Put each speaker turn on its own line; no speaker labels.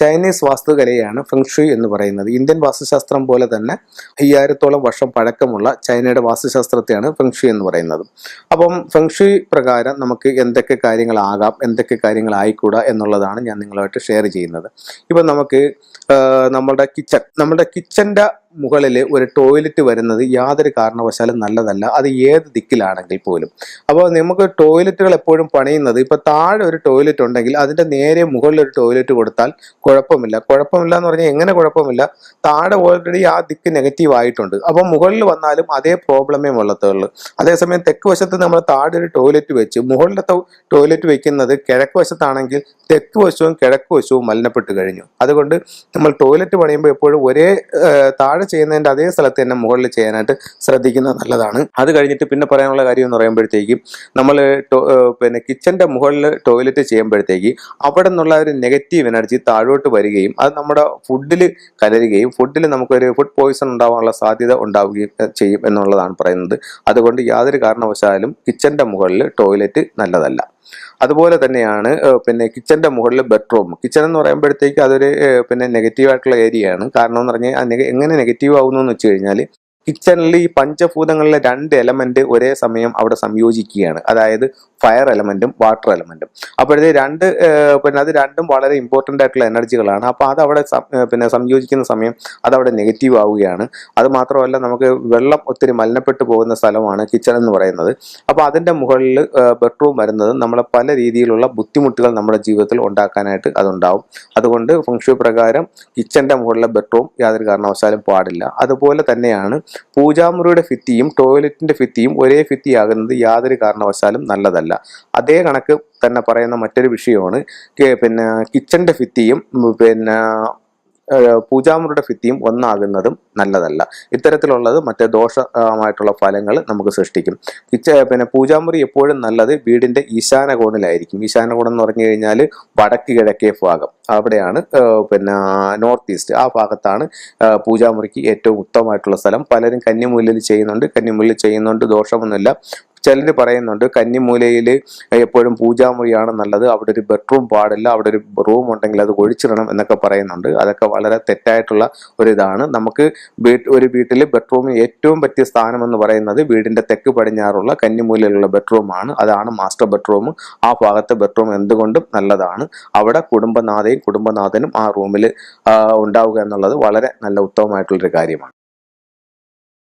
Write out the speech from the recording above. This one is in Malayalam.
ചൈനീസ് വാസ്തുകലയാണ് ഫെങ്ഷുയി എന്ന് പറയുന്നത്. ഇന്ത്യൻ വാസ്തുശാസ്ത്രം പോലെ തന്നെ അയ്യായിരത്തോളം വർഷം പഴക്കമുള്ള ചൈനയുടെ വാസ്തുശാസ്ത്രത്തെയാണ് ഫെങ്ഷുയി എന്ന് പറയുന്നത്. അപ്പം ഫെങ്ഷുയി പ്രകാരം നമുക്ക് എന്തൊക്കെ കാര്യങ്ങളാകാം എന്തൊക്കെ കാര്യങ്ങളായിക്കൂടാ എന്നുള്ളതാണ് ഞാൻ നിങ്ങളുമായിട്ട് ഷെയർ ചെയ്യുന്നത്. ഇപ്പം നമുക്ക് നമ്മുടെ കിച്ചൺ നമ്മുടെ കിച്ചന്റെ മുകളിൽ ഒരു ടോയ്ലറ്റ് വരുന്നത് യാതൊരു കാരണവശാലും നല്ലതല്ല. അത് ഏത് ദിക്കിലാണെങ്കിൽ പോലും. അപ്പോൾ നമുക്ക് ടോയ്ലറ്റുകൾ എപ്പോഴും പണിയുന്നത് ഇപ്പോൾ താഴെ ഒരു ടോയ്ലറ്റ് ഉണ്ടെങ്കിൽ അതിന്റെ നേരെ മുകളിൽ ഒരു ടോയ്ലറ്റ് കൊടുത്താൽ കുഴപ്പമില്ല. കുഴപ്പമില്ല എന്ന് പറഞ്ഞാൽ എങ്ങനെ കുഴപ്പമില്ല? താഴെ ഓൾറെഡി ആ ദിക്ക് നെഗറ്റീവ് ആയിട്ടുണ്ട്. അപ്പോൾ മുകളിൽ വന്നാലും അതേ പ്രോബ്ലമേ ഉള്ളത്തുള്ളൂ അതേസമയം തെക്ക് വശത്ത് നമ്മൾ താഴെ ഒരു ടോയ്ലറ്റ് വെച്ച്. മുകളിലത്തെ ടോയ്ലറ്റ് വെക്കുന്നത് കിഴക്ക് വശത്താണെങ്കിൽ തെക്ക് വശവും കിഴക്ക് വശവും മലിനപ്പെട്ട് കഴിഞ്ഞു. അതുകൊണ്ട് നമ്മൾ ടോയ്ലറ്റ് പണിയുമ്പോൾ എപ്പോഴും ഒരേ താഴെ ചെയ്യുന്നതിന്റെ അതേ സ്ഥലത്ത് തന്നെ മുകളിൽ ചെയ്യാനായിട്ട് ശ്രദ്ധിക്കുന്നത് നല്ലതാണ്. അത് കഴിഞ്ഞിട്ട് പിന്നെ പറയാനുള്ള കാര്യം എന്ന് പറയുമ്പോഴത്തേക്കും നമ്മൾ പിന്നെ കിച്ചന്റെ മുകളിൽ ടോയ്ലറ്റ് ചെയ്യുമ്പോഴത്തേക്ക് അവിടെ നിന്നുള്ള ഒരു നെഗറ്റീവ് എനർജി താഴോട്ട് വരികയും അത് നമ്മുടെ ഫുഡിൽ കലരുകയും ഫുഡിൽ നമുക്കൊരു ഫുഡ് പോയിസൺ ഉണ്ടാവാനുള്ള സാധ്യത ഉണ്ടാവുകയും ചെയ്യും എന്നുള്ളതാണ് പറയുന്നത്. അതുകൊണ്ട് യാതൊരു കാരണവശാലും കിച്ചന്റെ മുകളിൽ ടോയ്ലറ്റ് നല്ലതല്ല. അതുപോലെ തന്നെയാണ് പിന്നെ കിച്ചന്റെ മുകളിൽ ബെഡ്റൂം. കിച്ചൺ എന്ന് പറയുമ്പോഴത്തേക്ക് അതൊരു പിന്നെ നെഗറ്റീവ് ആയിട്ടുള്ള ഏരിയയാണ്. കാരണം എന്ന് പറഞ്ഞാൽ എങ്ങനെ നെഗറ്റീവ് ആവുന്നു എന്ന് വെച്ച് കഴിഞ്ഞാൽ കിച്ചണിൽ ഈ പഞ്ചഭൂതങ്ങളിലെ രണ്ട് എലമെന്റ് ഒരേ സമയം അവിടെ സംയോജിക്കുകയാണ്. അതായത് ഫയർ എലമെന്റും വാട്ടർ എലമെന്റും അപ്പോഴത്തെ രണ്ട് പിന്നെ അത് രണ്ടും വളരെ ഇമ്പോർട്ടന്റ് ആയിട്ടുള്ള എനർജികളാണ് അപ്പോൾ അത് അവിടെ പിന്നെ സംയോജിക്കുന്ന സമയം അത് അവിടെ നെഗറ്റീവ് ആവുകയാണ്. അത് മാത്രമല്ല നമുക്ക് വെള്ളം ഒത്തിരി മലിനപ്പെട്ടു പോകുന്ന സ്ഥലമാണ് കിച്ചൺ എന്ന് പറയുന്നത്. അപ്പോൾ അതിന്റെ മുകളിൽ ബെഡ്റൂം വരുന്നത് നമ്മളെ പല രീതിയിലുള്ള ബുദ്ധിമുട്ടുകൾ നമ്മുടെ ജീവിതത്തിൽ ഉണ്ടാക്കാനായിട്ട് അതുണ്ടാവും. അതുകൊണ്ട് ഫംഗ്ഷു പ്രകാരം കിച്ചന്റെ മുകളിലെ ബെഡ്റൂം യാതൊരു കാരണവശാലും പാടില്ല. അതുപോലെ തന്നെയാണ് പൂജാമുറിയുടെ ഫിത്തിയും ടോയ്ലറ്റിന്റെ ഫിത്തിയും ഒരേ ഫിത്തിയാകുന്നത് യാതൊരു കാരണവശാലും നല്ലതല്ല. അതേ കണക്ക് തന്നെ പറയുന്ന മറ്റൊരു വിഷയമാണ് പിന്നെ കിച്ചന്റെ ഫിത്തിയും പിന്നെ പൂജാമുറിയുടെ ഭിത്തിയും ഒന്നാകുന്നതും നല്ലതല്ല. ഇത്തരത്തിലുള്ളത് മറ്റേ ദോഷമായിട്ടുള്ള ഫലങ്ങൾ നമുക്ക് സൃഷ്ടിക്കും. കിച്ച പിന്നെ പൂജാമുറി എപ്പോഴും നല്ലത് വീടിന്റെ ഈശാന കോണിലായിരിക്കും ഈശാന കോൺ എന്ന് പറഞ്ഞു കഴിഞ്ഞാൽ വടക്ക് കിഴക്കേ ഭാഗം. അവിടെയാണ് പിന്നെ നോർത്ത് ഈസ്റ്റ്. ആ ഭാഗത്താണ് പൂജാമുറിക്ക് ഏറ്റവും ഉത്തമമായിട്ടുള്ള സ്ഥലം. പലരും കന്നിമൂലയിൽ ചെയ്യുന്നുണ്ട്. കന്നിമൂലയിൽ ചെയ്യുന്നുണ്ട് ദോഷമൊന്നുമില്ല. ചിലർ പറയുന്നുണ്ട്. കന്നിമൂലയിൽ എപ്പോഴും പൂജാമുറിയാണ് നല്ലത്. അവിടെ ഒരു ബെഡ്റൂം പാടില്ല. അവിടെ ഒരു റൂം ഉണ്ടെങ്കിൽ അത് ഒഴിച്ചിടണം എന്നൊക്കെ പറയുന്നുണ്ട്. അതൊക്കെ വളരെ തെറ്റായിട്ടുള്ള ഒരു ഇതാണ്. നമുക്ക് ഒരു വീട്ടിൽ ബെഡ്റൂമിന് ഏറ്റവും പറ്റിയ സ്ഥാനം എന്ന് പറയുന്നത് വീടിന്റെ തെക്ക് പടിഞ്ഞാറുള്ള കന്നിമൂലയിലുള്ള ബെഡ്റൂമാണ് അതാണ് മാസ്റ്റർ ബെഡ്റൂം ആ ഭാഗത്തെ ബെഡ്റൂം എന്തുകൊണ്ടും നല്ലതാണ്. അവിടെ കുടുംബനാഥയും കുടുംബനാഥനും ആ റൂമിൽ ഉണ്ടാവുക എന്നുള്ളത് വളരെ നല്ല ഉത്തമമായിട്ടുള്ളൊരു കാര്യമാണ്.